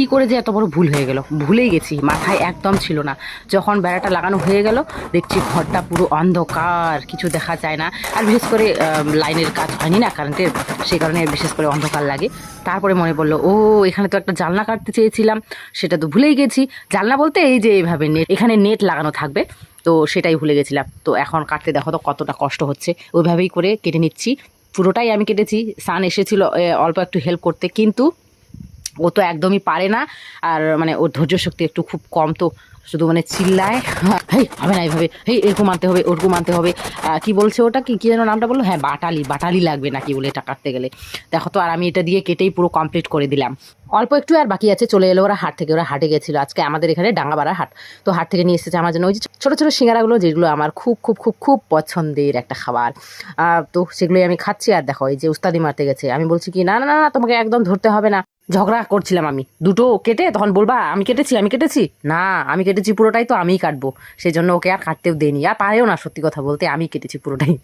কি করে যে এত বড় ভুল হয়ে গেল? ভুলেই গেছি, মাথায় একদম ছিল না। যখন বেড়াটা লাগানো হয়ে গেল, দেখছি ঘরটা পুরো অন্ধকার, কিছু দেখা যায় না। আর বিশেষ করে লাইনের কাজ হয়নি না কারেন্টের, সেই কারণে বিশেষ করে অন্ধকার লাগে। তারপরে মনে পড়ল, ও, এখানে তো একটা জানলা কাটতে চেয়েছিলাম, সেটা তো ভুলেই গেছি। জানলা বলতে এই যে এইভাবে নেট, এখানে নেট লাগানো থাকবে, তো সেটাই ভুলে গেছিলাম। তো এখন কাটতে দেখো তো কতটা কষ্ট হচ্ছে। ওইভাবেই করে কেটে নিচ্ছি, পুরোটাই আমি কেটেছি। সান এসেছিল অল্প একটু হেল্প করতে, কিন্তু ও তো একদমই পারে না আর মানে ওর ধৈর্য শক্তি একটু খুব কম তো শুধু মানে চিল্লায় হেই হবে না এইভাবে হেই এরকম আনতে হবে ওরকম আনতে হবে। কি বলছে ওটা কি কী যেন নামটা বলল? হ্যাঁ বাটালি বাটালি লাগবে না কি বলে এটা কাটতে গেলে। দেখো তো আর আমি এটা দিয়ে কেটেই পুরো কমপ্লিট করে দিলাম। অল্প একটু আর বাকি আছে চলে এলো ওরা হাট থেকে ওরা হাটে গেছিল। আজকে আমাদের এখানে ডাঙ্গাবাড়া হাট তো হাট থেকে নিয়ে এসেছে আমার জন্য। ওই যে ছোটো ছোটো সিঙ্গারাগুলো যেগুলো আমার খুব খুব খুব খুব পছন্দের একটা খাবার। তো সেগুলোই আমি খাচ্ছি আর দেখো এই যে উস্তাদি মারতে গেছে। আমি বলছি কি না না না, তোমাকে একদম ধরতে হবে না। ঝগড়া করছিলাম আমি। দুটো কেটে তখন বলবা, আমি কেটেছি আমি কেটেছি? না, আমি কেটেছি পুরোটাই তো আমিই কাটবো। সেই জন্য ওকে আর কাটতেও দেনি আর পারেও না সত্যি কথা বলতে, আমি কেটেছি পুরোটাই।